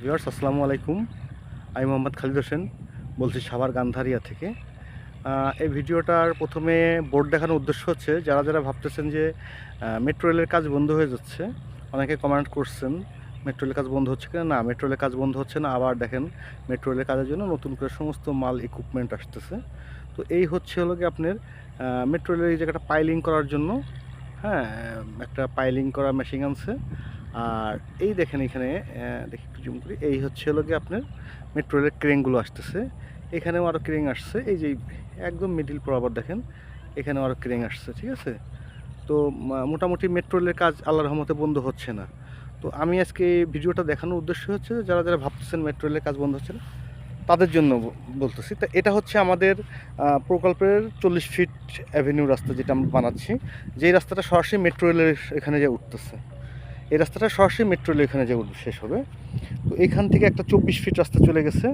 Viewers, আসসালামু আলাইকুম। আমি মোহাম্মদ খালিদ হোসেন, বলছি সাভার গান্ধারিয়া থেকে। এই ভিডিওটার প্রথমে বোর্ড দেখানোর উদ্দেশ্য হচ্ছে, যারা যারা ভাবতেছেন যে মেট্রো রেলের কাজ বন্ধ হয়ে যাচ্ছে, অনেকে কমেন্ট করছেন, মেট্রো রেলের কাজ বন্ধ হচ্ছে কিনা? না, মেট্রো রেলের কাজ বন্ধ হচ্ছে না, আবার দেখেন মেট্রো রেলের কাজের জন্য নতুন করে সমস্ত মাল ইকুইপমেন্ট আসতেছে। তো এই হচ্ছে হলো কি আপনার মেট্রো রেলের এই জায়গাটা পাইলিং করার জন্য। হ্যাঁ একটা পাইলিং করা মেশিন আনছে। আর এই দেখেন এখানে দেখি একটু জুম করি। এই হচ্ছে হলো গিয়ে আপনার মেট্রো রেলের ক্রেনগুলো আসতেছে। এখানেও আরও ক্রেন আসছে। এই যে একদম মিডিল বরাবর দেখেন, এখানেও আরও ক্রেন আসছে, ঠিক আছে? তো মোটামুটি মেট্রো রেলের কাজ আল্লাহ রহমতে বন্ধ হচ্ছে না। তো আমি আজকে এই ভিডিওটা দেখানোর উদ্দেশ্য হচ্ছে যারা যারা ভাবতেছেন মেট্রো রেলের কাজ বন্ধ হচ্ছে না, তাদের জন্য বলতেছি। তা এটা হচ্ছে আমাদের প্রকল্পের চল্লিশ ফিট অ্যাভিনিউ রাস্তা যেটা আমরা বানাচ্ছি। যেই রাস্তাটা সরাসরি মেট্রো রেলের এখানে যে উঠতেছে। এই রাস্তাটা সরাসরি মেট্রো এখানে যে শেষ হবে। তো এখান থেকে একটা চব্বিশ ফিট রাস্তা চলে গেছে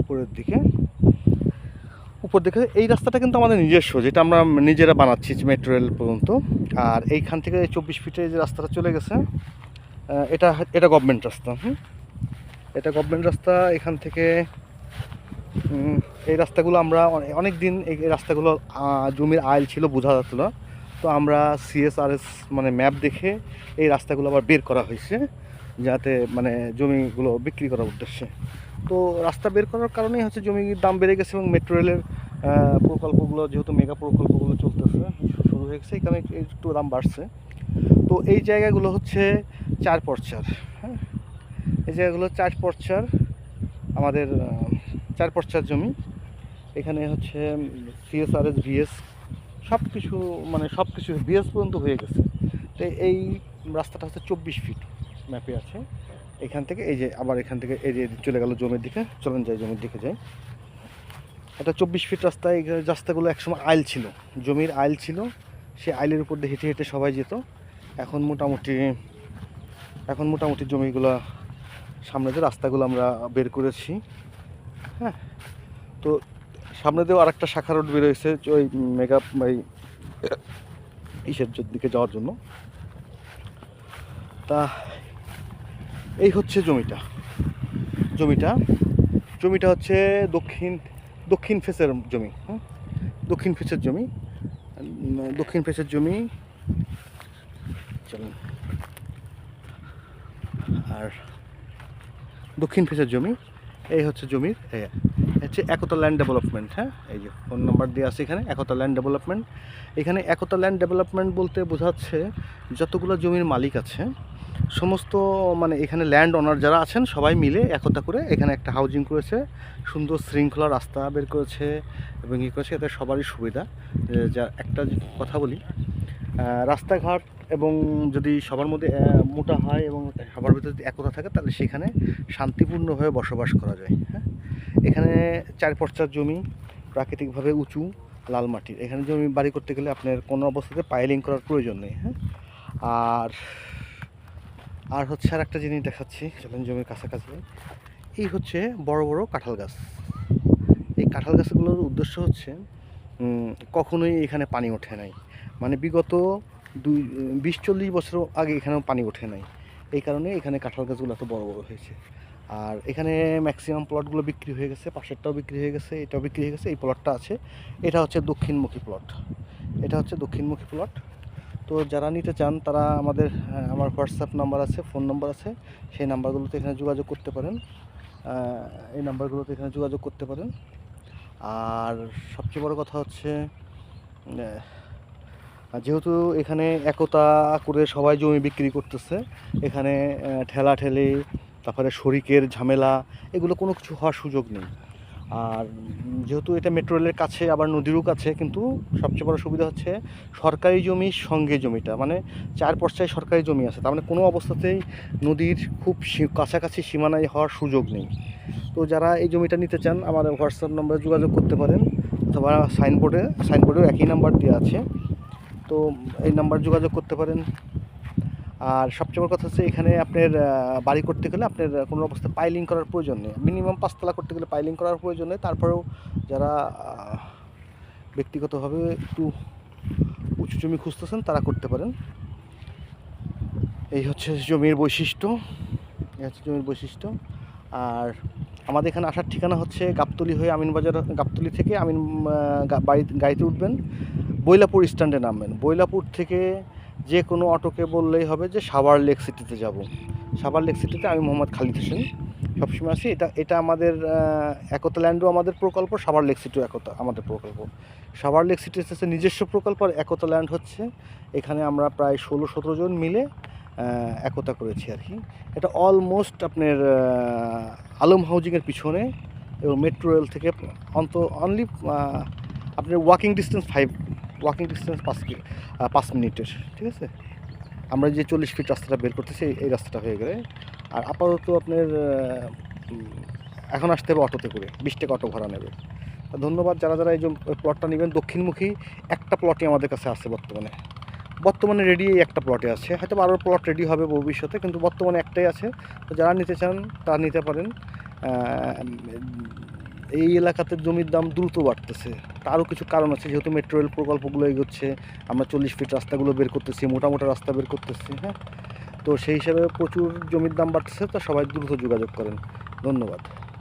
উপরের দিকে। উপর দিকে, এই রাস্তাটা কিন্তু আমাদের নিজস্ব, যেটা আমরা নিজেরা বানাচ্ছি মেট্রো রেল পর্যন্ত। আর এইখান থেকে চব্বিশ ফিটে যে রাস্তাটা চলে গেছে এটা এটা গভর্নমেন্ট রাস্তা, হুম? এটা গভর্নমেন্ট রাস্তা, এখান থেকে এই রাস্তাগুলো আমরা অনেক দিন এই রাস্তাগুলো জমির আইল ছিল, বোঝা যাচ্ছিল। তো আমরা সিএসআরএস মানে ম্যাপ দেখে এই রাস্তাগুলো আবার বের করা হয়েছে, যাতে মানে জমিগুলো বিক্রি করার উদ্দেশ্যে। তো রাস্তা বের করার কারণেই হচ্ছে জমির দাম বেড়ে গেছে এবং মেট্রো রেলের প্রকল্পগুলো যেহেতু মেগা প্রকল্পগুলো চলতেছে, শুরু হয়ে গেছে, এখানে একটু দাম বাড়ছে। তো এই জায়গাগুলো হচ্ছে চার পর্চার হ্যাঁ? এই জায়গাগুলো চার পর্চার, আমাদের চার পর্চার জমি। এখানে হচ্ছে সিএসআরএস ভিএস সব কিছু মানে সব কিছু বিএস পর্যন্ত হয়ে গেছে। তো এই রাস্তাটা হচ্ছে চব্বিশ ফিট ম্যাপে আছে। এখান থেকে এই যে আবার এখান থেকে এই যে চলে গেল জমির দিকে। চলেন যাই জমির দিকে যাই। এটা চব্বিশ ফিট রাস্তা, এই রাস্তাগুলো একসময় আইল ছিল। জমির আইল ছিল। সেই আইলের উপর দিয়ে হেঁটে হেঁটে সবাই যেত। এখন মোটামুটি এখন মোটামুটি জমিগুলো সামনে যে রাস্তাগুলো আমরা বের করেছি হ্যাঁ তো সামনে দিয়েও আরেকটা শাখা রোড বেরোয়েছে ওই মেগা ওই ইসের দিকে যাওয়ার জন্য। তা এই হচ্ছে জমিটা। জমিটা জমিটা হচ্ছে দক্ষিণ দক্ষিণ ফেসের জমি হ্যাঁ দক্ষিণ ফেসের জমি। দক্ষিণ ফেসের জমি। চলুন। আর দক্ষিণ ফেসের জমি এই হচ্ছে জমির এ, হচ্ছে একতা ল্যান্ড ডেভেলপমেন্ট হ্যাঁ? এই যে ফোন নাম্বার দিয়ে আছে এখানে, একতা ল্যান্ড ডেভেলপমেন্ট এখানে একতা ল্যান্ড ডেভেলপমেন্ট বলতে বোঝাচ্ছে যতগুলো জমির মালিক আছে, সমস্ত মানে এখানে ল্যান্ড ওনার যারা আছেন, সবাই মিলে একতা করে এখানে একটা হাউজিং করেছে, সুন্দর শৃঙ্খলা রাস্তা বের করেছে এবং ই করেছে, এতে সবারই সুবিধা। যা একটা কথা বলি রাস্তাঘাট এবং যদি সবার মধ্যে মোটা হয় এবং সবার ভিতরে যদি একতা থাকে, তাহলে সেখানে শান্তিপূর্ণভাবে বসবাস করা যায় হ্যাঁ? এখানে চার পর্চার জমি প্রাকৃতিকভাবে উঁচু, লাল মাটির। এখানে জমি বাড়ি করতে গেলে আপনার কোনো অবস্থাতে পাইলিং করার প্রয়োজন নেই হ্যাঁ? আর আর হচ্ছে আর একটা জিনিস দেখাচ্ছি, চলেন জমির কাছাকাছি। এই হচ্ছে বড় বড় কাঁঠাল গাছ। এই কাঁঠাল গাছগুলোর উদ্দেশ্য হচ্ছে কখনোই এখানে পানি ওঠে নাই। মানে বিগত দুই বিশ চল্লিশ বছর আগে এখানেও পানি ওঠে নাই। এই কারণে এখানে কাঁঠাল গাছগুলো এত বড় বড় হয়েছে। আর এখানে ম্যাক্সিমাম প্লটগুলো বিক্রি হয়ে গেছে, পাশেরটাও বিক্রি হয়ে গেছে, এটাও বিক্রি হয়ে গেছে, এই প্লটটা আছে। এটা হচ্ছে দক্ষিণমুখী প্লট এটা হচ্ছে দক্ষিণমুখী প্লট তো যারা নিতে চান, তারা আমাদের আমার হোয়াটসঅ্যাপ নাম্বার আছে, ফোন নাম্বার আছে, সেই নাম্বারগুলোতে এখানে যোগাযোগ করতে পারেন। এই নাম্বারগুলোতে এখানে যোগাযোগ করতে পারেন। আর সবচেয়ে বড় কথা হচ্ছে যেহেতু এখানে একতা করে সবাই জমি বিক্রি করতেছে, এখানে ঠেলা ঠেলাঠেলি, তারপরে শরিকের ঝামেলা, এগুলো কোনো কিছু হওয়ার সুযোগ নেই। আর যেহেতু এটা মেট্রো রেলের কাছে, আবার নদীরও কাছে, কিন্তু সবচেয়ে বড় সুবিধা হচ্ছে সরকারি জমির সঙ্গে জমিটা মানে চার পর্যায়ে সরকারি জমি আছে। তার মানে কোনো অবস্থাতেই নদীর খুব কাছাকাছি সীমানায় হওয়ার সুযোগ নেই। তো যারা এই জমিটা নিতে চান আমার হোয়াটসঅ্যাপ নম্বরে যোগাযোগ করতে পারেন, অথবা সাইনবোর্ডে সাইনবোর্ডেও একই নাম্বার দেওয়া আছে। তো এই নাম্বার যোগাযোগ করতে পারেন। আর সবচেয়ে বড় কথা হচ্ছে এখানে আপনার বাড়ি করতে গেলে আপনার কোনো অবস্থায় পাইলিং করার প্রয়োজন নেই। মিনিমাম পাঁচতলা করতে গেলে পাইলিং করার প্রয়োজন নেই। তারপরেও যারা ব্যক্তিগতভাবে একটু উঁচু জমি খুঁজতেছেন তারা করতে পারেন। এই হচ্ছে জমির বৈশিষ্ট্য। এই হচ্ছে জমির বৈশিষ্ট্য। আর আমাদের এখানে আসার ঠিকানা হচ্ছে গাবতলি হয়ে আমিনবাজার, গাবতলি থেকে আমিন বাড়ি গাড়িতে উঠবেন। বৈলাপুর স্ট্যান্ডে নামবেন। বৈলাপুর থেকে যে কোনো অটোকে বললেই হবে যে সাভার লেক সিটিতে যাব। সাভার লেক সিটিতে আমি মোহাম্মদ খালিদ হোসেন। সবসময় আছি। এটা এটা আমাদের একতা ল্যান্ডও আমাদের প্রকল্প, সাভার লেক সিটিও একতা, আমাদের প্রকল্প। সাভার লেক সিটি হচ্ছে নিজস্ব প্রকল্প আর একতা ল্যান্ড হচ্ছে। এখানে আমরা প্রায় ষোলো সতেরো জন মিলে একতা করেছি আর কি। এটা অলমোস্ট আপনার আলম হাউজিংয়ের পিছনে এবং মেট্রো রেল থেকে অন্ত অনলি আপনার walking distance five walking distance পাঁচ পাঁচ মিনিটের, ঠিক আছে? আমরা যে চল্লিশ ফিট রাস্তাটা বের করতেছি, এই- রাস্তাটা হয়ে গেলে। আর আপাতত আপনার এখন আসতে হবে অটোতে করে, বিশ টাকা অটো ভাড়া নেবে। ধন্যবাদ যারা যারা এই যে প্লটটা নেবেন। দক্ষিণমুখী একটা প্লটই আমাদের কাছে আছে বর্তমানে। বর্তমানে রেডি এই একটা প্লটে আছে। হয়তো আরও প্লট রেডি হবে ভবিষ্যতে, কিন্তু বর্তমানে একটাই আছে। তো যারা নিতে চান, তারা নিতে পারেন। এই এলাকাতে জমির দাম দ্রুত বাড়তেছে। তারও কিছু কারণ আছে, যেহেতু মেট্রো রেল প্রকল্পগুলো এগোচ্ছে, আমরা চল্লিশ ফিট রাস্তাগুলো বের করতেছি মোটা মোটা রাস্তা বের করতেছি হ্যাঁ? তো সেই হিসাবে প্রচুর জমির দাম বাড়তেছে, তো সবাই দ্রুত যোগাযোগ করেন। ধন্যবাদ।